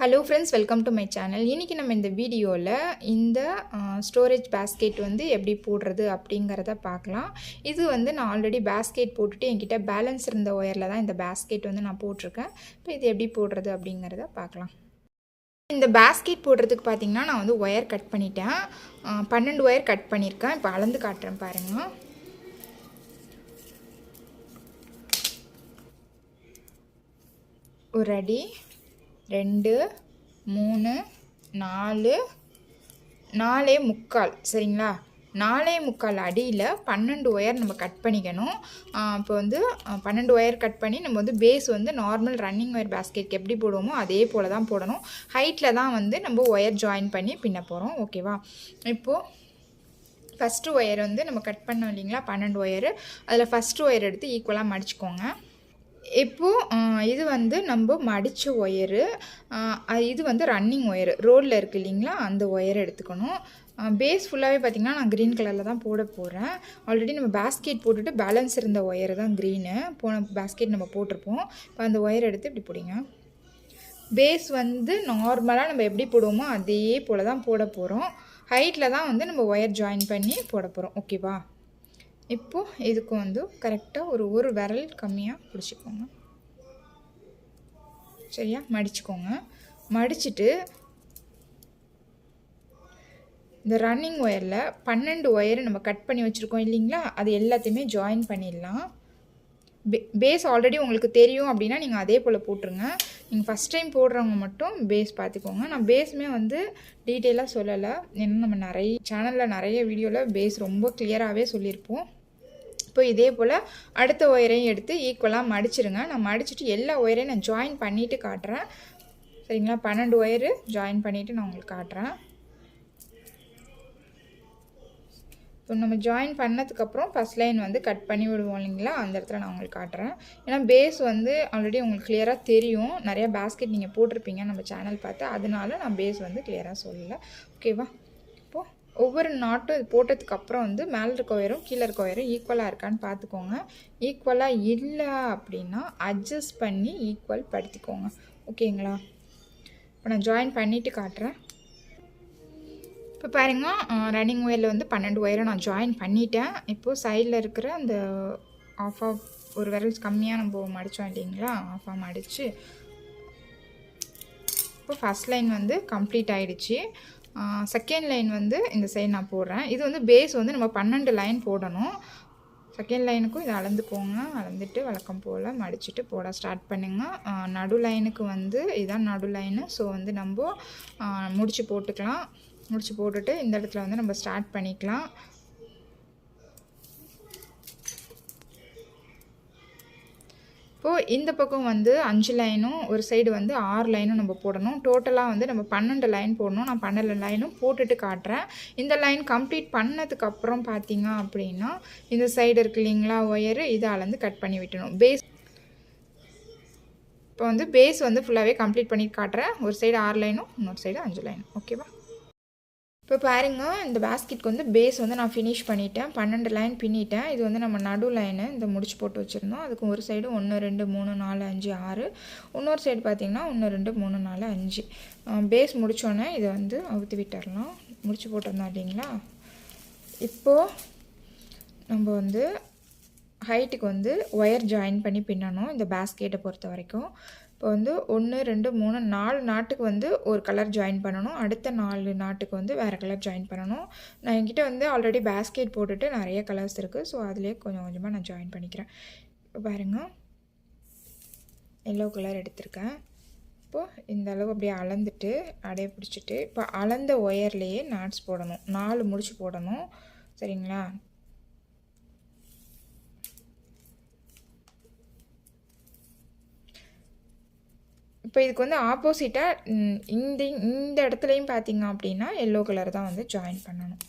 Hello friends welcome to my channel இன்றைக்கி நம்ம இந்த வீடியோவில் இந்த ஸ்டோரேஜ் பேஸ்கெட் வந்து எப்படி போடுறது அப்படிங்கிறத பார்க்கலாம். இது வந்து நான் ஆல்ரெடி பேஸ்கெட் போட்டுட்டு என்கிட்ட பேலன்ஸ் இருந்த ஒயரில் தான் இந்த பேஸ்கெட் வந்து நான் போட்டிருக்கேன். இப்போ இது எப்படி போடுறது அப்படிங்கிறத பார்க்கலாம். இந்த பேஸ்கெட் போடுறதுக்கு பார்த்தீங்கன்னா நான் வந்து ஒயர் கட் பண்ணிட்டேன். பன்னெண்டு ஒயர் கட் பண்ணியிருக்கேன். இப்போ அளந்து காட்டுறேன் பாருங்கள் ஒரு அடி. ரெண்டு மூணு நாலு நாலே முக்கால். சரிங்களா? நாலே முக்கால் அடியில் பன்னெண்டு ஒயர் நம்ம கட் பண்ணிக்கணும். இப்போ வந்து பன்னெண்டு ஒயர் கட் பண்ணி நம்ம வந்து பேஸ் வந்து நார்மல் ரன்னிங் ஒயர் பேஸ்கெட்க்கு எப்படி போடுவோமோ அதே போல் தான் போடணும். ஹைட்டில் தான் வந்து நம்ம ஒயர் ஜாயின் பண்ணி பின்ன போகிறோம் ஓகேவா இப்போது ஃபஸ்ட்டு ஒயர் வந்து நம்ம கட் பண்ணோம் இல்லைங்களா? பன்னெண்டு ஒயரு அதில் ஃபஸ்ட்டு ஒயர் எடுத்து ஈக்குவலாக மடிச்சுக்கோங்க. இப்போது இது வந்து நம்ம மடித்த ஒயரு இது வந்து ரன்னிங் ஒயரு. ரோலில் இருக்குது இல்லைங்களா? அந்த ஒயர் எடுத்துக்கணும். பேஸ் ஃபுல்லாகவே பார்த்திங்கன்னா நான் க்ரீன் கலரில் தான் போட போகிறேன் ஆல்ரெடி நம்ம பேஸ்கெட் போட்டுட்டு பேலன்ஸ் இருந்த ஒயர் தான் க்ரீனு போன பேஸ்கெட் நம்ம போட்டிருப்போம். இப்போ அந்த ஒயர் எடுத்து இப்படி பிடிங்க. பேஸ் வந்து நார்மலாக நம்ம எப்படி போடுவோமோ அதே போல் தான் போட போகிறோம் ஹைட்டில் தான் வந்து நம்ம ஒயர் ஜாயின் பண்ணி போட போகிறோம் ஓகேவா இப்போது இதுக்கு வந்து கரெக்டாக ஒரு ஒரு விரல் கம்மியாக பிடிச்சிக்கோங்க. சரியா? மடிச்சுக்கோங்க. மடிச்சுட்டு இந்த ரன்னிங் ஒயரில் பன்னெண்டு ஒயர் நம்ம கட் பண்ணி வச்சுருக்கோம் இல்லைங்களா? அது எல்லாத்தையுமே ஜாயின் பண்ணிடலாம். பே பேஸ் ஆல்ரெடி உங்களுக்கு தெரியும் அப்படின்னா நீங்கள் அதே போல் போட்டுருங்க. நீங்கள் ஃபஸ்ட் டைம் போடுறவங்க மட்டும் பேஸ் பார்த்துக்கோங்க நான் பேஸுமே வந்து டீட்டெயிலாக சொல்லலை. ஏன்னா நம்ம நிறைய சேனலில் நிறைய வீடியோவில் பேஸ் ரொம்ப கிளியராகவே சொல்லியிருப்போம். இப்போ இதே போல் அடுத்த ஒயரையும் எடுத்து ஈக்குவலாக மடிச்சிருங்க. நான் மடிச்சுட்டு எல்லா ஒயரையும் நான் ஜாயின் பண்ணிவிட்டு காட்டுறேன். சரிங்களா? பன்னெண்டு ஒயரு ஜாயின் பண்ணிவிட்டு நான் உங்களுக்கு காட்டுறேன். இப்போ நம்ம ஜாயின் பண்ணதுக்கப்புறம் ஃபஸ்ட் லைன் வந்து கட் பண்ணி விடுவோம் இல்லைங்களா? அந்த இடத்துல நான் உங்களுக்கு காட்டுறேன். ஏன்னா பேஸ் வந்து ஆல்ரெடி உங்களுக்கு கிளியராக தெரியும். நிறையா பேஸ்கெட் நீங்கள் போட்டிருப்பீங்க நம்ம சேனல் பார்த்து. அதனால நான் பேஸ் வந்து கிளியராக சொல்லலை. ஓகேவா இப்போது ஒவ்வொரு நாட்டும் இது போட்டதுக்கப்புறம் வந்து மேலே இருக்க ஒயரும் கீழே இருக்க ஒயரும் ஈக்குவலாக இருக்கான்னு பார்த்துக்கோங்க. ஈக்குவலாக இல்லை அப்படின்னா அட்ஜஸ்ட் பண்ணி ஈக்குவல் படுத்திக்கோங்க. ஓகேங்களா இப்போ நான் ஜாயின் பண்ணிவிட்டு காட்டுறேன். இப்போ பாருங்க ரன்னிங் ஒயரில் வந்து பன்னெண்டு ஒயரை நான் ஜாயின் பண்ணிட்டேன். இப்போது சைடில் இருக்கிற அந்த ஆஃப் ஆஃப் ஒரு விரல் கம்மியாக நம்ம மடித்தோம் இல்லைங்களா? ஆஃப் ஆஃப் மடித்து இப்போ ஃபஸ்ட் லைன் வந்து கம்ப்ளீட் ஆகிடுச்சு செகண்ட் லைன் வந்து இந்த சைடு நான் போடுறேன். இது வந்து பேஸ் வந்து நம்ம பன்னெண்டு லைன் போடணும். செகண்ட் லைனுக்கும் இதை அளந்துக்கோங்க அளந்துட்டு வழக்கம் போல் மடிச்சுட்டு போட ஸ்டார்ட் பண்ணுங்க. நடு லைனுக்கு வந்து இதுதான் நடு லைனு ஸோ வந்து நம்ம முடித்து போட்டுக்கலாம். முடிச்சு போட்டுட்டு இந்த இடத்துல வந்து நம்ம ஸ்டார்ட் பண்ணிக்கலாம். இப்போது இந்த பக்கம் வந்து அஞ்சு லைனும் ஒரு சைடு வந்து ஆறு லைனும் நம்ம போடணும். டோட்டலாக வந்து நம்ம பன்னெண்டு லைன் போடணும். நான் பன்னெண்டு லைனும் போட்டுட்டு காட்டுறேன். இந்த லைன் கம்ப்ளீட் பண்ணதுக்கப்புறம் பார்த்தீங்க அப்படின்னா இந்த சைடு இருக்கு இல்லைங்களா ஒயரு இதை அளந்து கட் பண்ணி விட்டணும் பேஸ் இப்போ வந்து பேஸ் வந்து ஃபுல்லாகவே கம்ப்ளீட் பண்ணி காட்டுறேன். ஒரு சைடு ஆறு லைனும் இன்னொரு சைடு அஞ்சு லைனும் ஓகேவா இப்போ பாருங்க இந்த பேஸ்கெட்க்கு வந்து பேஸ் வந்து நான் ஃபினிஷ் பண்ணிட்டேன். பன்னெண்டு லைன் பின்னிட்டேன். இது வந்து நம்ம நடு லைனு இந்த முடிச்சு போட்டு வச்சுருந்தோம். அதுக்கு ஒரு சைடு ஒன்று ரெண்டு மூணு நாலு அஞ்சு ஆறு. இன்னொரு சைடு பார்த்திங்கன்னா ஒன்று ரெண்டு மூணு நாலு அஞ்சு. பேஸ் முடித்தோடனே இதை வந்து அவுத்து விட்டுடலாம் முடிச்சு போட்டிருந்தோம் இல்லைங்களா? இப்போது நம்ம வந்து ஹைட்டுக்கு வந்து ஒயர் ஜாயின் பண்ணி பின்னணும் இந்த பேஸ்கெட்டை பொறுத்த வரைக்கும். இப்போ வந்து ஒன்று ரெண்டு மூணு நாலு நாட்டுக்கு வந்து ஒரு கலர் ஜாயின் பண்ணணும். அடுத்த நாலு நாட்டுக்கு வந்து வேறு கலர் ஜாயின் பண்ணணும். நான் என்கிட்ட வந்து ஆல்ரெடி பேஸ்கெட் போட்டுட்டு நிறைய கலர்ஸ் இருக்குது ஸோ அதுலேயே கொஞ்சம் கொஞ்சமாக நான் ஜாயின் பண்ணிக்கிறேன். இப்போ பாருங்க. எல்லோ கலர் எடுத்திருக்கேன். இப்போது இந்த அளவு அப்படியே அளந்துட்டு அடைய பிடிச்சிட்டு இப்போ அளந்த ஒயர்லேயே நாட்ஸ் போடணும். நாலு முடிச்சு போடணும். சரிங்களா? இப்போ இதுக்கு வந்து ஆப்போசிட்டாக இந்த இந்த இடத்துலையும் பார்த்தீங்க அப்படின்னா எல்லோ கலர் தான் வந்து ஜாயின் பண்ணணும்.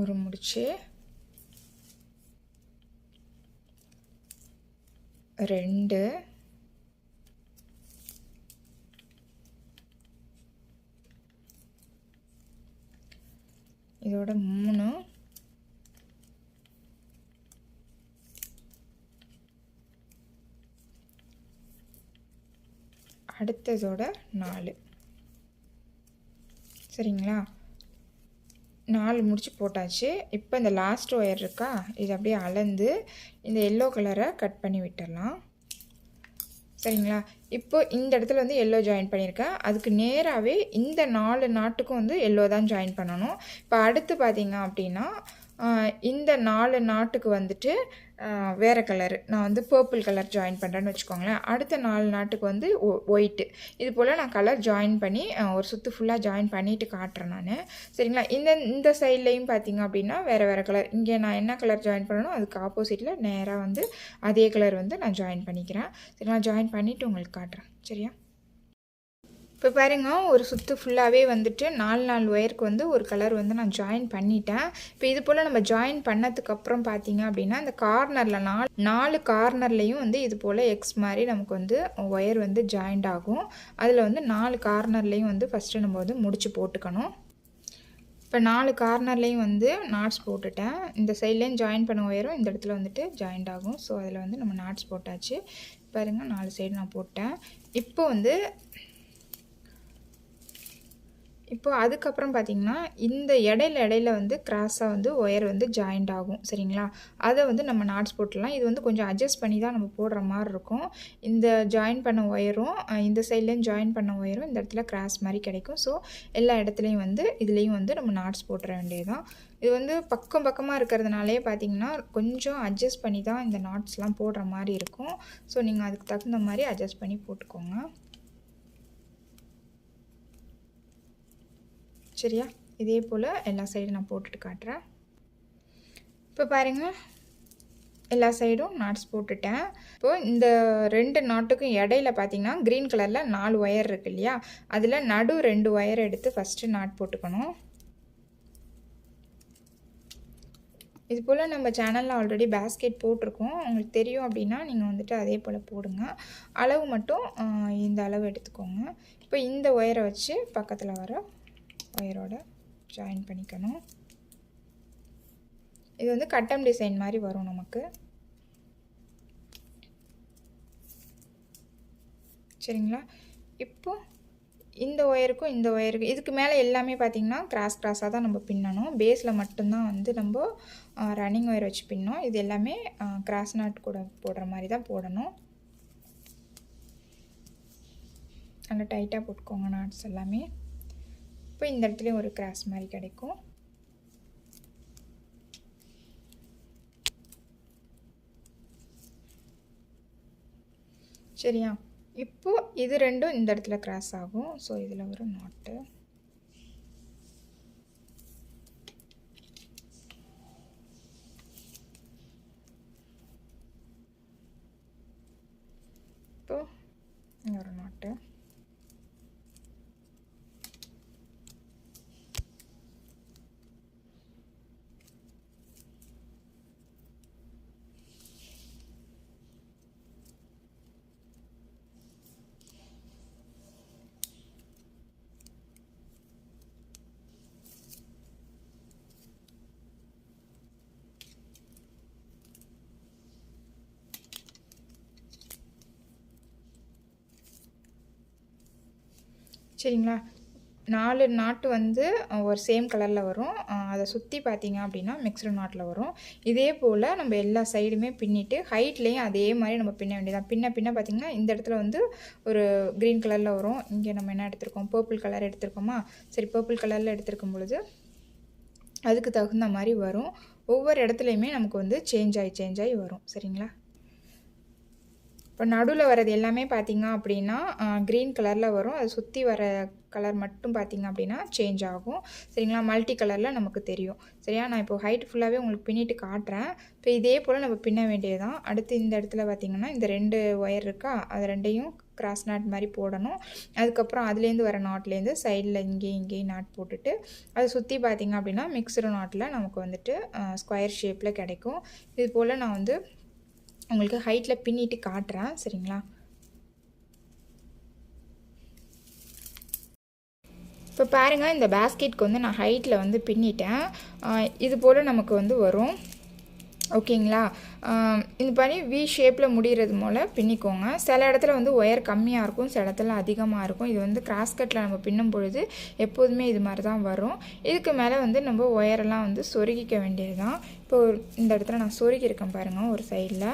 ஒரு முடிச்சு. ரெண்டு. இதோட மூணு. அடுத்ததோட நாலு. சரிங்களா? நாலு முடிச்சு போட்டாச்சு. இப்போ இந்த லாஸ்ட் ஒயர் இருக்கா? இது அப்படியே அளந்து இந்த எல்லோ கலரை கட் பண்ணி விட்டுடலாம் சரிங்களா? இப்போ இந்த இடத்துல வந்து எல்லோ ஜாயின் பண்ணியிருக்கேன். அதுக்கு நேராகவே இந்த நாலு நாட்டுக்கும் வந்து எல்லோ தான் ஜாயின் பண்ணணும். இப்போ அடுத்து பார்த்திங்க அப்படின்னா இந்த நாலு நாட்டுக்கு வந்துட்டு வேறு கலர் நான் வந்து பர்பிள் கலர் ஜாயின் பண்ணுறேன்னு வச்சுக்கோங்களேன். அடுத்த நாலு நாட்டுக்கு வந்து ஒயிட்டு இது போல் நான் கலர் ஜாயின் பண்ணி ஒரு சுற்று ஃபுல்லாக ஜாயின் பண்ணிவிட்டு காட்டுறேன் நான். சரிங்களா? இந்த இந்த சைட்லேயும் பார்த்தீங்க அப்படின்னா வேறு வேறு கலர் இங்கே நான் என்ன கலர் ஜாயின் பண்ணணும் அதுக்கு ஆப்போசிட்டில் நேராக வந்து அதே கலர் வந்து நான் ஜாயின் பண்ணிக்கிறேன். சரி நான் ஜாயின் பண்ணிவிட்டு உங்களுக்கு காட்டுறேன். சரியா? இப்போ பாருங்க ஒரு சுற்று ஃபுல்லாகவே வந்துட்டு நாலு நாலு ஒயருக்கு வந்து ஒரு கலர் வந்து நான் ஜாயின் பண்ணிட்டேன். இப்போ இது போல் நம்ம ஜாயின் பண்ணதுக்கப்புறம் பார்த்தீங்க அப்படின்னா இந்த கார்னரில் நாலு நாலு கார்னர்லேயும் வந்து இது போல் எக்ஸ் மாதிரி நமக்கு வந்து ஒயர் வந்து ஜாயிண்ட் ஆகும். அதில் வந்து நாலு கார்னர்லேயும் வந்து ஃபஸ்ட்டு நம்ம வந்து முடிச்சு போட்டுக்கணும். இப்போ நாலு கார்னர்லேயும் வந்து நாட்ஸ் போட்டுட்டேன். இந்த சைட்லேயும் ஜாயின் பண்ண ஒயரும் இந்த இடத்துல வந்துட்டு ஜாயிண்ட் ஆகும். ஸோ அதில் வந்து நம்ம நாட்ஸ் போட்டாச்சு. பாருங்கள் நாலு சைடு நான் போட்டேன். இப்போ வந்து இப்போ அதுக்கப்புறம் பார்த்தீங்கன்னா இந்த இடையில இடையில வந்து கிராஸாக வந்து ஒயர் வந்து ஜாயிண்ட் ஆகும். சரிங்களா? அதை வந்து நம்ம நாட்ஸ் போட்டுடலாம். இது வந்து கொஞ்சம் அட்ஜஸ்ட் பண்ணி தான் நம்ம போடுற மாதிரி இருக்கும். இந்த ஜாயின் பண்ண ஒயரும் இந்த சைட்லேயும் ஜாயின் பண்ண ஒயரும் இந்த இடத்துல கிராஸ் மாதிரி கிடைக்கும். ஸோ எல்லா இடத்துலையும் வந்து இதுலேயும் வந்து நம்ம நாட்ஸ் போட்டுற வேண்டியதுதான். இது வந்து பக்கம் பக்கமாக இருக்கிறதுனாலே பார்த்தீங்கன்னா கொஞ்சம் அட்ஜஸ்ட் பண்ணி தான் இந்த நாட்ஸ்லாம் போடுற மாதிரி இருக்கும். ஸோ நீங்கள் அதுக்கு தகுந்த மாதிரி அட்ஜஸ்ட் பண்ணி போட்டுக்கோங்க. சரியா? இதே போல் எல்லா சைடும் நான் போட்டுட்டு காட்டுறேன். இப்போ பாருங்கள் எல்லா சைடும் நாட்ஸ் போட்டுட்டேன். இப்போது இந்த ரெண்டு நாட்டுக்கும் இடையில பார்த்தீங்கன்னா க்ரீன் கலரில் நாலு ஒயர் இருக்கு இல்லையா? அதில் நடு ரெண்டு ஒயர் எடுத்து ஃபஸ்ட்டு நாட் போட்டுக்கணும். இது போல் நம்ம சேனலில் ஆல்ரெடி பேஸ்கெட் போட்டிருக்கோம். உங்களுக்கு தெரியும் அப்படின்னா நீங்கள் வந்துட்டு அதே போல் போடுங்க. அளவு மட்டும் இந்த அளவு எடுத்துக்கோங்க. இப்போ இந்த ஒயரை வச்சு பக்கத்தில் வர ஒயரோட ஜாயின் பண்ணிக்கணும். இது வந்து கட்டம் டிசைன் மாதிரி வரும் நமக்கு. சரிங்களா? இப்போ இந்த ஒயருக்கும் இந்த ஒயருக்கும் இதுக்கு மேலே எல்லாமே பார்த்திங்கன்னா கிராஸ் கிராஸாக தான் நம்ம பின்னணும். பேஸில் மட்டும்தான் வந்து நம்ம ரன்னிங் ஒயர் வச்சு பின்னோம் இது எல்லாமே கிராஸ் நாட் கூட போடுற மாதிரி தான் போடணும். நல்லா டைட்டாக போட்டுக்கோங்க நாட்ஸ் எல்லாமே. இப்போ இந்த இடத்துலையும் ஒரு கிராஸ் மாதிரி கிடைக்கும். சரியா? இப்போ இது ரெண்டும் இந்த இடத்துல கிராஸ் ஆகும். ஸோ இதில் ஒரு நாட்டு இப்போ ஒரு நாட்டு சரிங்களா? நாலு நாட்டு வந்து ஒரு சேம் கலரில் வரும். அதை சுற்றி பார்த்தீங்க அப்படின்னா மிக்சடு நாட்டில் வரும். இதே போல் நம்ம எல்லா சைடுமே பின்னிட்டு ஹைட்லேயும் அதே மாதிரி நம்ம பின்ன வேண்டியதான் பின்ன பின்ன பார்த்திங்கன்னா இந்த இடத்துல வந்து ஒரு க்ரீன் கலரில் வரும். இங்கே நம்ம என்ன எடுத்திருக்கோம்? பர்பிள் கலர் எடுத்திருக்கோமா? சரி பர்பிள் கலரில் எடுத்திருக்கும் பொழுது அதுக்கு தகுந்த மாதிரி வரும். ஒவ்வொரு இடத்துலையுமே நமக்கு வந்து சேஞ்ச் ஆகி சேஞ்ச் ஆகி வரும். சரிங்களா? இப்போ நடுவில் வர்றது எல்லாமே பார்த்தீங்க அப்படின்னா க்ரீன் கலரில் வரும். அதை சுற்றி வர கலர் மட்டும் பார்த்தீங்க அப்படின்னா சேஞ்ச் ஆகும். சரிங்களா? மல்டி கலரில் நமக்கு தெரியும். சரியா? நான் இப்போ ஹைட் ஃபுல்லாகவே உங்களுக்கு பின்னிட்டு காட்டுறேன். இப்போ இதே போல் நம்ம பின்ன வேண்டியதுதான். அடுத்து இந்த இடத்துல பார்த்தீங்கன்னா இந்த ரெண்டு ஒயர் இருக்கா? அது ரெண்டையும் கிராஸ் நாட் மாதிரி போடணும். அதுக்கப்புறம் அதுலேருந்து வர நாட்லேருந்து சைடில் இங்கேயும் இங்கேயும் நாட் போட்டுட்டு அதை சுற்றி பார்த்திங்க அப்படின்னா மிக்சடு நாட்டில் நமக்கு வந்துட்டு ஸ்கொயர் ஷேப்பில் கிடைக்கும். இது போல் நான் வந்து உங்களுக்கு ஹைட்டில் பின்னிட்டு காட்டுறேன். சரிங்களா? இப்போ பாருங்கள் இந்த பேஸ்கெட்க்கு வந்து நான் ஹைட்டில் வந்து பின்னிட்டேன். இது போல் நமக்கு வந்து வரும். ஓகேங்களா? இந்த பண்ணி வி ஷேப்பில் முடிகிறது போல் பின்னிக்கோங்க. சில இடத்துல வந்து ஒயர் கம்மியாக இருக்கும் சில இடத்துல அதிகமாக இருக்கும். இது வந்து கிராஸ் கட்டில் நம்ம பின்னும் பொழுது எப்போதுமே இது மாதிரி தான் வரும். இதுக்கு மேலே வந்து நம்ம ஒயரெல்லாம் வந்து சொருகிக்க வேண்டியது தான் இப்போ இந்த இடத்துல நான் சொருகியிருக்கேன் பாருங்கள் ஒரு சைடில்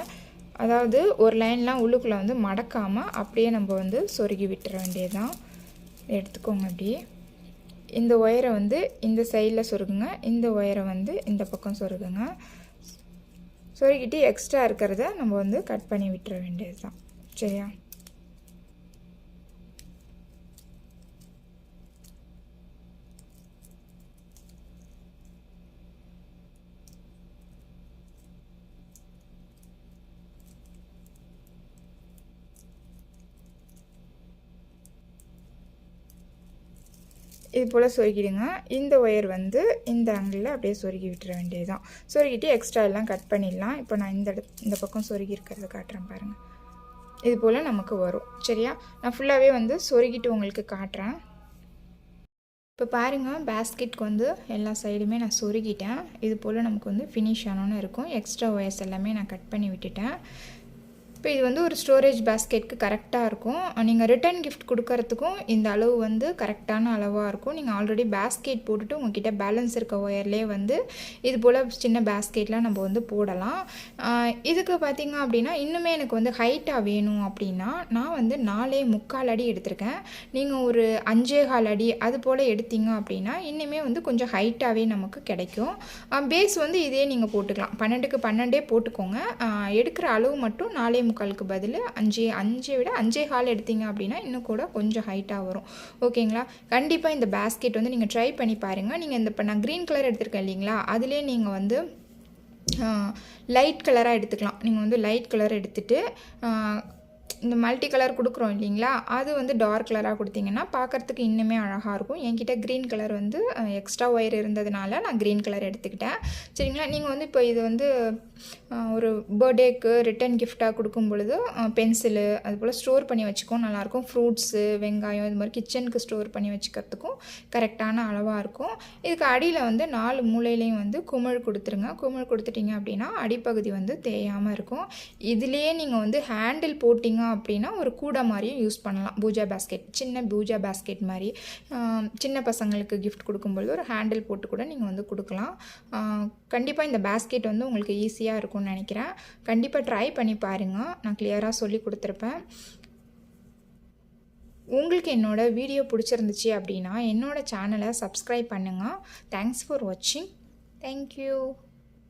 அதாவது ஒரு லைன்லாம் உள்ளுக்குள்ளே வந்து மடக்காமல் அப்படியே நம்ம வந்து சொருகி விட்டுற வேண்டியது தான் எடுத்துக்கோங்க அப்படியே இந்த ஒயரை வந்து இந்த சைடில் சொருகுங்க இந்த ஒயரை வந்து இந்த பக்கம் சொருகுங்க. சொருகிட்டு எக்ஸ்ட்ரா இருக்கிறத நம்ம வந்து கட் பண்ணி விட்டுற வேண்டியது தான் சரியா? இது போல் சொருகிடுங்க. இந்த ஒயர் வந்து இந்த ஆங்கிளில் அப்படியே சொருகி விட்டுற வேண்டியது தான் சொருகிட்டு எக்ஸ்ட்ரா எல்லாம் கட் பண்ணிடலாம். இப்போ நான் இந்த இடத்து இந்த பக்கம் சொருகி இருக்கிறத காட்டுறேன் பாருங்கள் இது போல் நமக்கு வரும். சரியா? நான் ஃபுல்லாகவே வந்து சொருகிட்டு உங்களுக்கு காட்டுறேன். இப்போ பாருங்கள் பேஸ்கெட்க்கு வந்து எல்லா சைடுமே நான் சொருகிட்டேன். இது போல் நமக்கு வந்து ஃபினிஷ் ஆனோன்னு இருக்கும். எக்ஸ்ட்ரா ஒயர்ஸ் எல்லாமே நான் கட் பண்ணி விட்டுட்டேன். இப்போ இது வந்து ஒரு ஸ்டோரேஜ் பேஸ்கெட்க்கு கரெக்டாக இருக்கும். நீங்கள் ரிட்டர்ன் கிஃப்ட் கொடுக்கறதுக்கும் இந்த அளவு வந்து கரெக்டான அளவாக இருக்கும். நீங்கள் ஆல்ரெடி பேஸ்கெட் போட்டுட்டு உங்ககிட்ட பேலன்ஸ் இருக்க ஒயர்லேயே வந்து இது போல் சின்ன பேஸ்கெட்லாம் நம்ம வந்து போடலாம். இதுக்கு பார்த்தீங்க அப்படின்னா இன்னுமே எனக்கு வந்து ஹைட்டாக வேணும் அப்படின்னா நான் வந்து நாலே முக்கால் அடி எடுத்திருக்கேன். நீங்கள் ஒரு அஞ்சே கால் அடி அது போல் எடுத்தீங்க அப்படின்னா இன்னுமே வந்து கொஞ்சம் ஹைட்டாகவே நமக்கு கிடைக்கும். பேஸ் வந்து இதே நீங்கள் போட்டுக்கலாம். பன்னெண்டுக்கு பன்னெண்டே போட்டுக்கோங்க. எடுக்கிற அளவு மட்டும் நாலே முக்காலுக்கு பதில் அஞ்சு அஞ்சை விட அஞ்சே கால் எடுத்தீங்க அப்படின்னா இன்னும் கூட கொஞ்சம் ஹைட்டாக வரும். ஓகேங்களா கண்டிப்பாக இந்த பேஸ்கெட் வந்து நீங்கள் ட்ரை பண்ணி பாருங்கள் நீங்கள் இந்த இப்போ நான் க்ரீன் கலர் எடுத்திருக்கேன் இல்லைங்களா? அதிலே நீங்கள் வந்து லைட் கலராக எடுத்துக்கலாம். நீங்கள் வந்து லைட் கலர் எடுத்துகிட்டு இந்த மல்டி கலர் கொடுக்குறோம் இல்லைங்களா? அது வந்து டார்க் கலராக கொடுத்தீங்கன்னா பார்க்கறதுக்கு இன்னுமே அழகாக இருக்கும். என்கிட்ட க்ரீன் கலர் வந்து எக்ஸ்ட்ரா ஒயர் இருந்ததுனால நான் க்ரீன் கலர் எடுத்துக்கிட்டேன். சரிங்களா? நீங்கள் வந்து இப்போ இது வந்து ஒரு பர்த்டேக்கு ரிட்டன் கிஃப்டாக கொடுக்கும் பொழுது பென்சிலு அது போல் ஸ்டோர் பண்ணி வச்சுக்கோ நல்லாயிருக்கும். ஃப்ரூட்ஸு வெங்காயம் இது மாதிரி கிச்சனுக்கு ஸ்டோர் பண்ணி வச்சுக்கிறதுக்கும் கரெக்டான அளவாக இருக்கும். இதுக்கு அடியில் வந்து நாலு மூலையிலையும் வந்து குமிழ் கொடுத்துருங்க. குமிழ் கொடுத்துட்டீங்க அப்படின்னா அடிப்பகுதி வந்து தேயாமல் இருக்கும். இதுலேயே நீங்கள் வந்து ஹேண்டில் போட்டிங்க அப்படின்னா ஒரு கூடை மாதிரியும் யூஸ் பண்ணலாம். பூஜா பேஸ்கெட் சின்ன பூஜா பேஸ்கெட் மாதிரி. சின்ன பசங்களுக்கு கிஃப்ட் கொடுக்கும்பொழுது ஒரு ஹேண்டில் போட்டு கூட நீங்கள் வந்து கொடுக்கலாம். கண்டிப்பாக இந்த பேஸ்கெட் வந்து உங்களுக்கு ஈஸியாக இருக்கும்னு நினைக்கிறேன். கண்டிப்பாக ட்ரை பண்ணி பாருங்கள் நான் கிளியராக சொல்லி கொடுத்துருப்பேன். உங்களுக்கு என்னோட வீடியோ பிடிச்சிருந்துச்சு அப்படின்னா என்னோடய சேனலை சப்ஸ்கிரைப் பண்ணுங்கள் தேங்க்ஸ் ஃபார் வாட்சிங் தேங்க்யூ